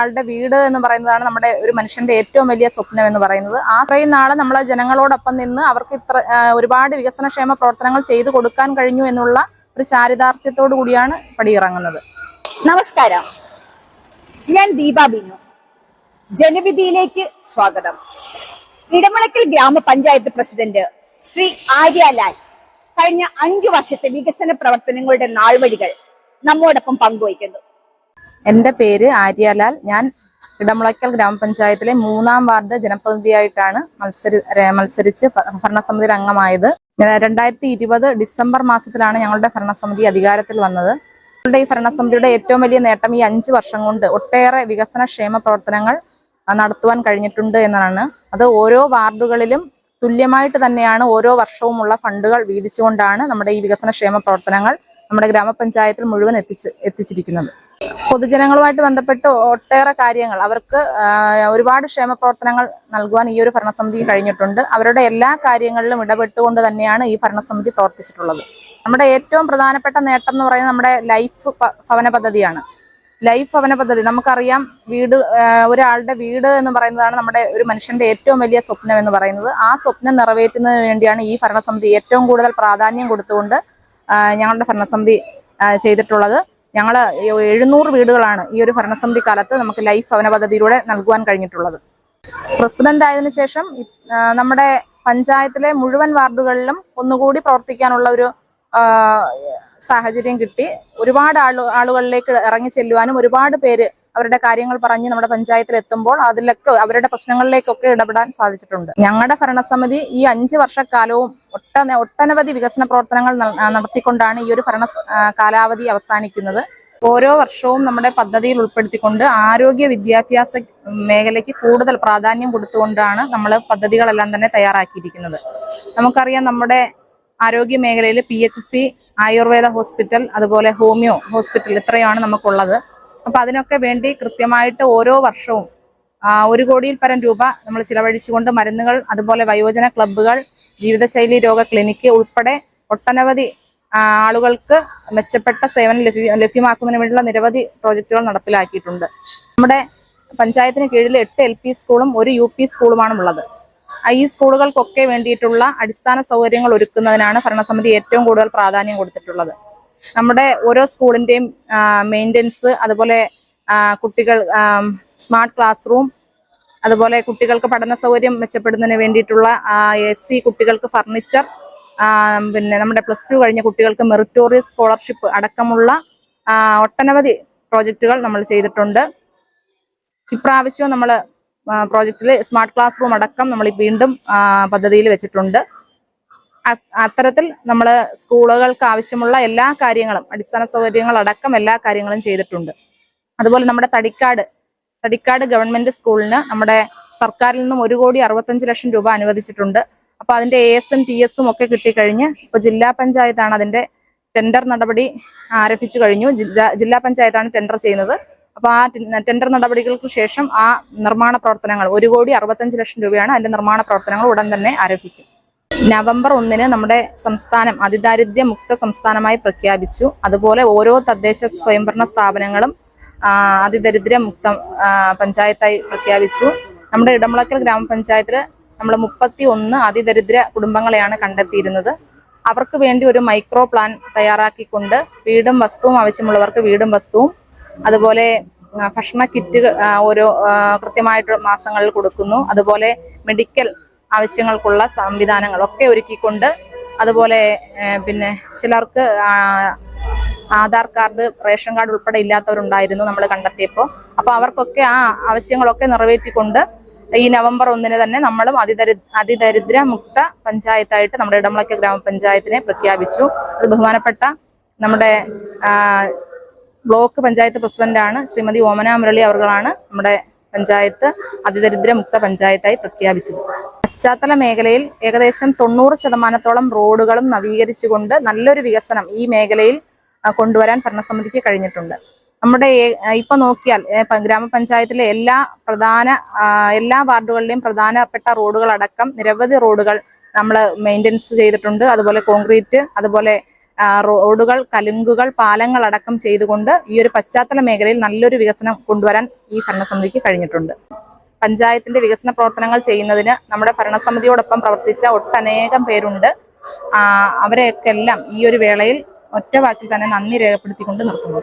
ആളുടെ വീട് എന്ന് പറയുന്നതാണ് നമ്മുടെ ഒരു മനുഷ്യന്റെ ഏറ്റവും വലിയ സ്വപ്നം എന്ന് പറയുന്നത്. ആ അത്രയും നാളെ നമ്മളെ ജനങ്ങളോടൊപ്പം നിന്ന് അവർക്ക് ഇത്ര ഒരുപാട് വികസനക്ഷേമ പ്രവർത്തനങ്ങൾ ചെയ്തു കൊടുക്കാൻ കഴിഞ്ഞു എന്നുള്ള ഒരു ചാരിതാർത്ഥ്യത്തോടു കൂടിയാണ് പടിയിറങ്ങുന്നത്. നമസ്കാരം. ഞാൻ ദീപ ബിനു. ജനവിധിയിലേക്ക് സ്വാഗതം. ഇടമുളക്കൽ ഗ്രാമപഞ്ചായത്ത് പ്രസിഡന്റ് ശ്രീ ആര്യലാൽ കഴിഞ്ഞ അഞ്ചു വർഷത്തെ വികസന പ്രവർത്തനങ്ങളുടെ നാൾവഴികൾ നമ്മോടൊപ്പം പങ്കുവയ്ക്കുന്നു. എന്റെ പേര് ആര്യലാൽ. ഞാൻ ഇടമുളയ്ക്കൽ ഗ്രാമപഞ്ചായത്തിലെ മൂന്നാം വാർഡ് ജനപ്രതിനിധിയായിട്ടാണ് മത്സരി മത്സരിച്ച് ഭരണസമിതിയിൽ അംഗമായത്. രണ്ടായിരത്തി ഇരുപത് ഡിസംബർ മാസത്തിലാണ് ഞങ്ങളുടെ ഭരണസമിതി അധികാരത്തിൽ വന്നത്. ഞങ്ങളുടെ ഈ ഭരണസമിതിയുടെ ഏറ്റവും വലിയ നേട്ടം ഈ അഞ്ച് വർഷം കൊണ്ട് ഒട്ടേറെ വികസന ക്ഷേമ പ്രവർത്തനങ്ങൾ നടത്തുവാൻ കഴിഞ്ഞിട്ടുണ്ട് എന്നതാണ് അത് ഓരോ വാർഡുകളിലും തുല്യമായിട്ട് തന്നെയാണ് ഓരോ വർഷവുമുള്ള ഫണ്ടുകൾ വീതിച്ചുകൊണ്ടാണ് നമ്മുടെ ഈ വികസന ക്ഷേമ പ്രവർത്തനങ്ങൾ നമ്മുടെ ഗ്രാമപഞ്ചായത്തിൽ മുഴുവൻ എത്തിച്ച് എത്തിച്ചിരിക്കുന്നത്. പൊതുജനങ്ങളുമായിട്ട് ബന്ധപ്പെട്ട് ഒട്ടേറെ കാര്യങ്ങൾ. അവർക്ക് ഒരുപാട് ക്ഷേമ പ്രവർത്തനങ്ങൾ നൽകുവാൻ ഈ ഒരു ഭരണസമിതി കഴിഞ്ഞിട്ടുണ്ട്. അവരുടെ എല്ലാ കാര്യങ്ങളിലും ഇടപെട്ടുകൊണ്ട് തന്നെയാണ് ഈ ഭരണസമിതി പ്രവർത്തിച്ചിട്ടുള്ളത്. നമ്മുടെ ഏറ്റവും പ്രധാനപ്പെട്ട നേട്ടം എന്ന് പറയുന്നത് നമ്മുടെ ലൈഫ് ഭവന പദ്ധതിയാണ്. ലൈഫ് ഭവന പദ്ധതി. നമുക്കറിയാം വീട് ഒരാളുടെ വീട് എന്ന് പറയുന്നതാണ് നമ്മുടെ ഒരു മനുഷ്യന്റെ ഏറ്റവും വലിയ സ്വപ്നം എന്ന് പറയുന്നത്. ആ സ്വപ്നം നിറവേറ്റുന്നതിന് വേണ്ടിയാണ് ഈ ഭരണസമിതി ഏറ്റവും കൂടുതൽ പ്രാധാന്യം കൊടുത്തുകൊണ്ട് ഞങ്ങളുടെ ഭരണസമിതി ചെയ്തിട്ടുള്ളത്. ഞങ്ങൾ എഴുന്നൂറ് വീടുകളാണ് ഈ ഒരു ഭരണസമിതി കാലത്ത് നമുക്ക് ലൈഫ് ഭവന പദ്ധതിയിലൂടെ നൽകുവാൻ കഴിഞ്ഞിട്ടുള്ളത്. പ്രസിഡന്റ് ആയതിനു ശേഷം നമ്മുടെ പഞ്ചായത്തിലെ മുഴുവൻ വാർഡുകളിലും ഒന്നുകൂടി പ്രവർത്തിക്കാനുള്ള ഒരു സാഹചര്യം കിട്ടി. ഒരുപാട് ആളു ആളുകളിലേക്ക് ഇറങ്ങി ചെല്ലുവാനും ഒരുപാട് പേര് അവരുടെ കാര്യങ്ങൾ പറഞ്ഞ് നമ്മുടെ പഞ്ചായത്തിൽ എത്തുമ്പോൾ അതിലൊക്കെ അവരുടെ പ്രശ്നങ്ങളിലേക്കൊക്കെ ഇടപെടാൻ സാധിച്ചിട്ടുണ്ട്. ഞങ്ങളുടെ ഭരണസമിതി ഈ അഞ്ച് വർഷക്കാലവും ഒട്ടന ഒട്ടനവധി വികസന പ്രവർത്തനങ്ങൾ നടത്തിക്കൊണ്ടാണ് ഈ ഒരു ഭരണ കാലാവധി അവസാനിക്കുന്നത്. ഓരോ വർഷവും നമ്മുടെ പദ്ധതിയിൽ ഉൾപ്പെടുത്തിക്കൊണ്ട് ആരോഗ്യ വിദ്യാഭ്യാസ മേഖലയ്ക്ക് കൂടുതൽ പ്രാധാന്യം കൊടുത്തുകൊണ്ടാണ് നമ്മൾ പദ്ധതികളെല്ലാം തന്നെ തയ്യാറാക്കിയിരിക്കുന്നത്. നമുക്കറിയാം നമ്മുടെ ആരോഗ്യ മേഖലയിൽ പി ആയുർവേദ ഹോസ്പിറ്റൽ അതുപോലെ ഹോമിയോ ഹോസ്പിറ്റൽ ഇത്രയാണ് നമുക്കുള്ളത്. അപ്പൊ അതിനൊക്കെ വേണ്ടി കൃത്യമായിട്ട് ഓരോ വർഷവും ഒരു കോടിയിൽ പരം രൂപ നമ്മൾ ചിലവഴിച്ചുകൊണ്ട് മരുന്നുകൾ അതുപോലെ വയോജന ക്ലബ്ബുകൾ ജീവിതശൈലി രോഗ ക്ലിനിക്ക് ഉൾപ്പെടെ ഒട്ടനവധി ആളുകൾക്ക് മെച്ചപ്പെട്ട സേവനം ലഭ്യ ലഭ്യമാക്കുന്നതിന് വേണ്ടിയുള്ള നിരവധി പ്രോജക്റ്റുകൾ നടപ്പിലാക്കിയിട്ടുണ്ട്. നമ്മുടെ പഞ്ചായത്തിന് കീഴിൽ എട്ട് എൽ പി സ്കൂളും ഒരു യു പി സ്കൂളുമാണ് ഉള്ളത് ഈ സ്കൂളുകൾക്കൊക്കെ വേണ്ടിയിട്ടുള്ള അടിസ്ഥാന സൗകര്യങ്ങൾ ഒരുക്കുന്നതിനാണ് ഭരണസമിതി ഏറ്റവും കൂടുതൽ പ്രാധാന്യം കൊടുത്തിട്ടുള്ളത്. നമ്മുടെ ഓരോ സ്കൂളിന്റെയും മെയിന്റനൻസ് അതുപോലെ കുട്ടികൾ സ്മാർട്ട് ക്ലാസ് റൂം അതുപോലെ കുട്ടികൾക്ക് പഠന സൗകര്യം മെച്ചപ്പെടുന്നതിന് വേണ്ടിയിട്ടുള്ള എസ് സി കുട്ടികൾക്ക് ഫർണിച്ചർ പിന്നെ നമ്മുടെ പ്ലസ് ടു കഴിഞ്ഞ കുട്ടികൾക്ക് മെറിറ്റോറിയസ് സ്കോളർഷിപ്പ് അടക്കമുള്ള ഒട്ടനവധി പ്രോജക്റ്റുകൾ നമ്മൾ ചെയ്തിട്ടുണ്ട്. ഇപ്രാവശ്യവും നമ്മൾ പ്രോജക്റ്റിൽ സ്മാർട്ട് ക്ലാസ് റൂം അടക്കം നമ്മൾ വീണ്ടും പദ്ധതിയിൽ വെച്ചിട്ടുണ്ട്. അത്തരത്തിൽ നമ്മൾ സ്കൂളുകൾക്ക് ആവശ്യമുള്ള എല്ലാ കാര്യങ്ങളും അടിസ്ഥാന സൗകര്യങ്ങൾ അടക്കം എല്ലാ കാര്യങ്ങളും ചെയ്തിട്ടുണ്ട്. അതുപോലെ നമ്മുടെ തടിക്കാട് തടിക്കാട് ഗവൺമെന്റ് സ്കൂളിന് നമ്മുടെ സർക്കാരിൽ നിന്നും ഒരു കോടി അറുപത്തഞ്ച് ലക്ഷം രൂപ അനുവദിച്ചിട്ടുണ്ട്. അപ്പൊ അതിന്റെ എ എസും ടി എസും ഒക്കെ കിട്ടിക്കഴിഞ്ഞ് ഇപ്പൊ ജില്ലാ പഞ്ചായത്താണ് അതിന്റെ ടെൻഡർ നടപടി ആരംഭിച്ചു കഴിഞ്ഞു. ജില്ലാ ജില്ലാ പഞ്ചായത്താണ് ടെൻഡർ ചെയ്യുന്നത്. അപ്പൊ ആ ടെൻഡർ നടപടികൾക്ക് ശേഷം ആ നിർമ്മാണ പ്രവർത്തനങ്ങൾ ഒരു കോടി അറുപത്തഞ്ച് ലക്ഷം രൂപയാണ് അതിന്റെ നിർമ്മാണ പ്രവർത്തനങ്ങൾ ഉടൻ തന്നെ ആരംഭിക്കും. നവംബർ ഒന്നിന് നമ്മുടെ സംസ്ഥാനം അതിദാരിദ്ര്യ മുക്ത സംസ്ഥാനമായി പ്രഖ്യാപിച്ചു. അതുപോലെ ഓരോ തദ്ദേശ സ്വയംഭരണ സ്ഥാപനങ്ങളും അതിദരിദ്ര മുക്ത പഞ്ചായത്തായി പ്രഖ്യാപിച്ചു. നമ്മുടെ ഇടമുളക്കൽ ഗ്രാമപഞ്ചായത്തിൽ നമ്മൾ മുപ്പത്തി ഒന്ന് അതിദരിദ്ര കുടുംബങ്ങളെയാണ് കണ്ടെത്തിയിരുന്നത്. അവർക്ക് വേണ്ടി ഒരു മൈക്രോ പ്ലാൻ തയ്യാറാക്കിക്കൊണ്ട് വീടും വസ്തുവും ആവശ്യമുള്ളവർക്ക് വീടും വസ്തുവും അതുപോലെ ഭക്ഷണ കിറ്റ് ഓരോ കൃത്യമായിട്ട് മാസങ്ങളിൽ കൊടുക്കുന്നു. അതുപോലെ മെഡിക്കൽ ആവശ്യങ്ങൾക്കുള്ള സംവിധാനങ്ങളൊക്കെ ഒരുക്കിക്കൊണ്ട് അതുപോലെ പിന്നെ ചിലർക്ക് ആധാർ കാർഡ് റേഷൻ കാർഡ് ഉൾപ്പെടെ ഇല്ലാത്തവരുണ്ടായിരുന്നു നമ്മൾ കണ്ടെത്തിയപ്പോൾ അപ്പോൾ അവർക്കൊക്കെ ആ ആവശ്യങ്ങളൊക്കെ നിറവേറ്റിക്കൊണ്ട് ഈ നവംബർ ഒന്നിന് തന്നെ നമ്മളും അതിദരി അതിദരിദ്ര മുക്ത പഞ്ചായത്തായിട്ട് നമ്മുടെ ഇടമളയ്ക്ക ഗ്രാമപഞ്ചായത്തിനെ പ്രഖ്യാപിച്ചു. അത് ബഹുമാനപ്പെട്ട നമ്മുടെ ബ്ലോക്ക് പഞ്ചായത്ത് പ്രസിഡന്റാണ് ശ്രീമതി ഓമന മുരളി അവർകളാണ് നമ്മുടെ പഞ്ചായത്ത് അതിദരിദ്ര മുക്ത പഞ്ചായത്തായി പ്രഖ്യാപിച്ചത്. പശ്ചാത്തല മേഖലയിൽ ഏകദേശം തൊണ്ണൂറ് ശതമാനത്തോളം റോഡുകളും നവീകരിച്ചുകൊണ്ട് നല്ലൊരു വികസനം ഈ മേഖലയിൽ കൊണ്ടുവരാൻ ഭരണസമിതിക്ക് കഴിഞ്ഞിട്ടുണ്ട്. നമ്മുടെ ഇപ്പൊ നോക്കിയാൽ ഗ്രാമപഞ്ചായത്തിലെ എല്ലാ പ്രധാന എല്ലാ വാർഡുകളിലെയും പ്രധാനപ്പെട്ട റോഡുകൾ അടക്കം നിരവധി റോഡുകൾ നമ്മൾ മെയിന്റനൻസ് ചെയ്തിട്ടുണ്ട്. അതുപോലെ കോൺക്രീറ്റ് അതുപോലെ റോഡുകൾ കലുങ്കുകൾ പാലങ്ങൾ അടക്കം ചെയ്തുകൊണ്ട് ഈ ഒരു പശ്ചാത്തല മേഖലയിൽ നല്ലൊരു വികസനം കൊണ്ടുവരാൻ ഈ ഭരണസമിതിക്ക് കഴിഞ്ഞിട്ടുണ്ട്. പഞ്ചായത്തിന്റെ വികസന പ്രവർത്തനങ്ങൾ ചെയ്യുന്നതിന് നമ്മുടെ ഭരണസമിതിയോടൊപ്പം പ്രവർത്തിച്ച ഒട്ടനേകം പേരുണ്ട്. അവരെയൊക്കെ എല്ലാം ഈ ഒരു വേളയിൽ ഒറ്റ വാക്കിൽ തന്നെ നന്ദി രേഖപ്പെടുത്തിക്കൊണ്ട് നിർത്തുന്നു.